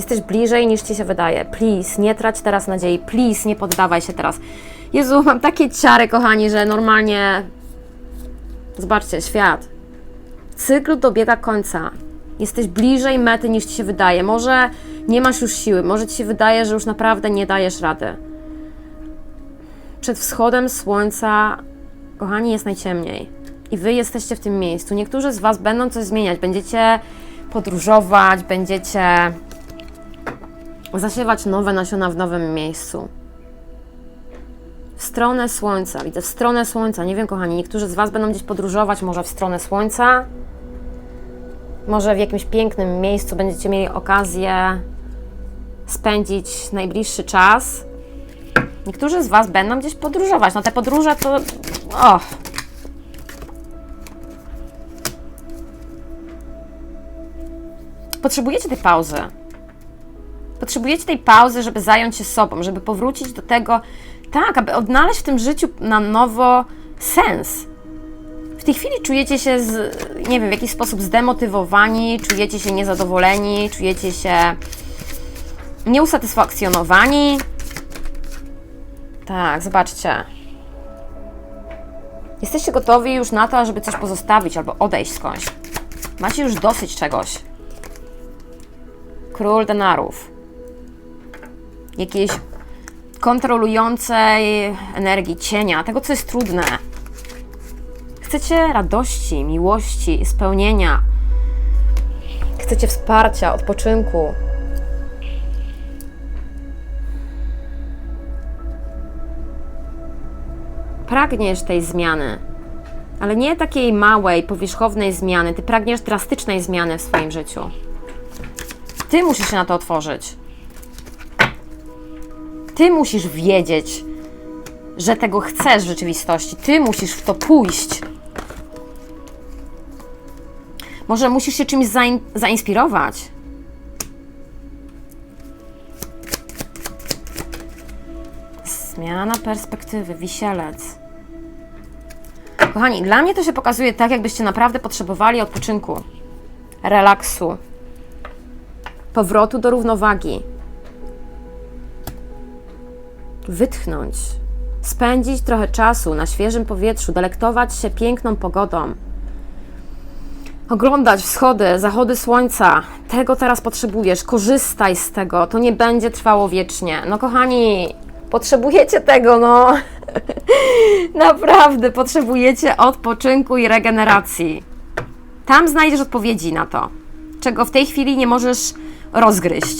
Jesteś bliżej niż ci się wydaje. Please, nie trać teraz nadziei. Please, nie poddawaj się teraz. Jezu, mam takie ciary, kochani, że normalnie. Zobaczcie, świat. Cykl dobiega końca. Jesteś bliżej mety niż ci się wydaje. Może nie masz już siły, może ci się wydaje, że już naprawdę nie dajesz rady. Przed wschodem słońca, kochani, jest najciemniej. I wy jesteście w tym miejscu. Niektórzy z was będą coś zmieniać. Będziecie podróżować, będziecie zasiewać nowe nasiona w nowym miejscu. W stronę słońca, widzę w stronę słońca. Nie wiem, kochani, niektórzy z Was będą gdzieś podróżować, może w stronę słońca, może w jakimś pięknym miejscu będziecie mieli okazję spędzić najbliższy czas. Niektórzy z Was będą gdzieś podróżować. No te podróże to. O! Potrzebujecie tej pauzy. Potrzebujecie tej pauzy, żeby zająć się sobą, żeby powrócić do tego, tak, aby odnaleźć w tym życiu na nowo sens. W tej chwili czujecie się, z, nie wiem, w jakiś sposób zdemotywowani, czujecie się niezadowoleni, czujecie się nieusatysfakcjonowani. Tak, zobaczcie. Jesteście gotowi już na to, żeby coś pozostawić albo odejść skądś. Macie już dosyć czegoś. Król denarów. Jakiejś kontrolującej energii cienia, tego co jest trudne. Chcecie radości, miłości, spełnienia. Chcecie wsparcia, odpoczynku. Pragniesz tej zmiany, ale nie takiej małej, powierzchownej zmiany. Ty pragniesz drastycznej zmiany w swoim życiu. Ty musisz się na to otworzyć. Ty musisz wiedzieć, że tego chcesz w rzeczywistości. Ty musisz w to pójść. Może musisz się czymś zain- zainspirować. Zmiana perspektywy, wisielec. Kochani, dla mnie to się pokazuje tak, jakbyście naprawdę potrzebowali odpoczynku, relaksu, powrotu do równowagi. Wytchnąć, spędzić trochę czasu na świeżym powietrzu, delektować się piękną pogodą. Oglądać wschody, zachody słońca. Tego teraz potrzebujesz. Korzystaj z tego. To nie będzie trwało wiecznie. No, kochani, potrzebujecie tego, no. Naprawdę potrzebujecie odpoczynku i regeneracji. Tam znajdziesz odpowiedzi na to, czego w tej chwili nie możesz rozgryźć.